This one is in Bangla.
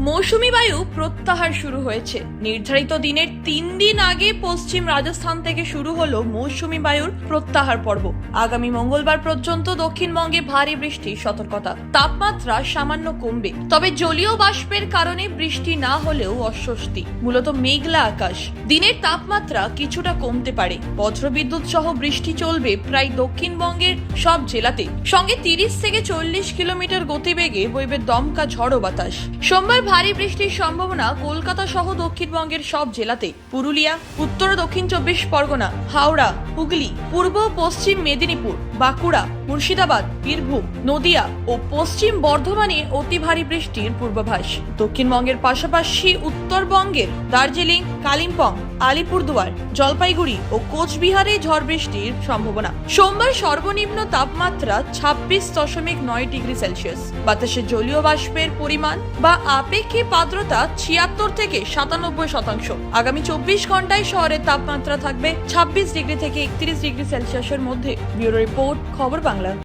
মৌসুমি বায়ু প্রত্যাহার শুরু হয়েছে। নির্ধারিত দিনের তিন দিন আগে পশ্চিম রাজস্থান থেকে শুরু হলো মৌসুমি বায়ুর প্রত্যাহার পর্ব। আগামী মঙ্গলবার পর্যন্ত দক্ষিণবঙ্গে ভারী বৃষ্টির সতর্কতা। তাপমাত্রা সামান্য কমবে। তবে জলীয় বাষ্পের কারণে বৃষ্টি না হলেও অস্বস্তি। মূলত মেঘলা আকাশ। দিনের তাপমাত্রা কিছুটা কমতে পারে। বজ্রবিদ্যুৎ সহ বৃষ্টি চলবে প্রায় দক্ষিণবঙ্গের সব জেলাতে। সঙ্গে তিরিশ থেকে চল্লিশ কিলোমিটার গতিবেগে বইবে দমকা ঝড়ো বাতাস। সোমবার ভারী বৃষ্টির সম্ভাবনা কলকাতা সহ দক্ষিণবঙ্গের সব জেলাতে। পুরুলিয়া, উত্তর দক্ষিণ চব্বিশ পরগনা, হাওড়া, হুগলি, পূর্ব, পশ্চিম মেদিনীপুর। বাঁকুড়া, মুর্শিদাবাদ, বীরভূম, নদিয়া ও পশ্চিম বর্ধমানে অতি ভারী বৃষ্টির পূর্বাভাস। দক্ষিণবঙ্গের পাশাপাশি উত্তরবঙ্গের দার্জিলিং, কালিম্পং, আলিপুরদুয়ার, জলপাইগুড়ি ও কোচবিহারে ঝড় বৃষ্টির সম্ভাবনা। সোমবার সর্বনিম্ন তাপমাত্রা ছাব্বিশ দশমিক নয় ডিগ্রি সেলসিয়াস। বাতাসে জলীয় বাষ্পের পরিমাণ বা আপেক্ষিক আর্দ্রতা ছিয়াত্তর থেকে সাতানব্বই শতাংশ। আগামী চব্বিশ ঘন্টায় শহরের তাপমাত্রা থাকবে ছাব্বিশ ডিগ্রি থেকে একত্রিশ ডিগ্রি সেলসিয়াসের মধ্যে। ব্যুরো রিপোর্ট খবর বাংলা।